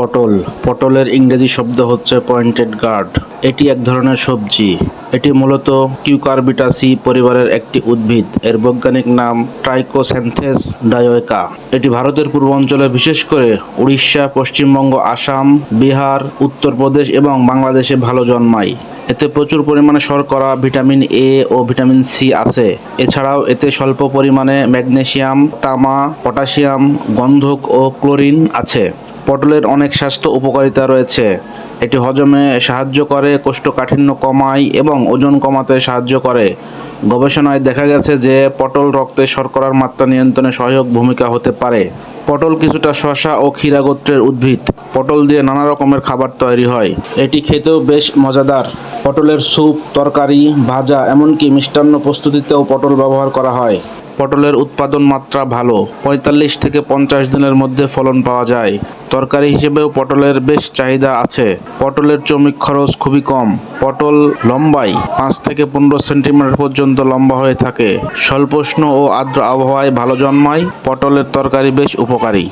পটল। পটলের ইংরেজি শব্দ হচ্ছে পয়েন্টেড গার্ড এটি এক ধরনের সবজি। এটি মূলত কিউকারবিটাসি পরিবারের একটি উদ্ভিদ। এর বৈজ্ঞানিক নাম ট্রাইকোস্যান্থেস ডায়োকা এটি ভারতের পূর্বাঞ্চলে বিশেষ করে উড়িষ্যা, পশ্চিমবঙ্গ, আসাম, বিহার, উত্তরপ্রদেশ এবং বাংলাদেশে ভালো জন্মায়। এতে প্রচুর পরিমাণে শর্করা, ভিটামিন এ ও ভিটামিন সি আছে। এছাড়াও এতে স্বল্প পরিমাণে ম্যাগনেসিয়াম, তামা, পটাশিয়াম, গন্ধক ও ক্লোরিন আছে। পটলের অনেক স্বাস্থ্য উপকারিতা রয়েছে। এটি হজমে সাহায্য করে, কোষ্ঠকাঠিন্য কমায় এবং ওজন কমাতে সাহায্য করে। গবেষণায় দেখা গেছে যে পটল রক্তে শর্করার মাত্রা নিয়ন্ত্রণে সহায়ক ভূমিকা হতে পারে। পটল কিছুটা শশা ও ক্ষীরা গোত্রের উদ্ভিদ। পটল দিয়ে নানা রকমের খাবার তৈরি হয়। এটি খেতেও বেশ মজাদার। পটলের স্যুপ, তরকারি, ভাজা, এমনকি মিষ্টান্ন প্রস্তুতিতেও পটল ব্যবহার করা হয়। পটলের উৎপাদন মাত্রা ভালো, পঁয়তাল্লিশ থেকে পঞ্চাশ দিনের মধ্যে ফলন পাওয়া যায়। তরকারি হিসেবেও পটলের বেশ চাহিদা আছে। পটলের চমিক খরচ খুবই কম। পটল লম্বাই পাঁচ থেকে পনেরো সেন্টিমিটার পর্যন্ত লম্বা হয়ে থাকে। স্বল্পোষ্ণ ও আর্দ্র আবহাওয়ায় ভালো জন্মায়। পটলের তরকারি বেশ উপকারী।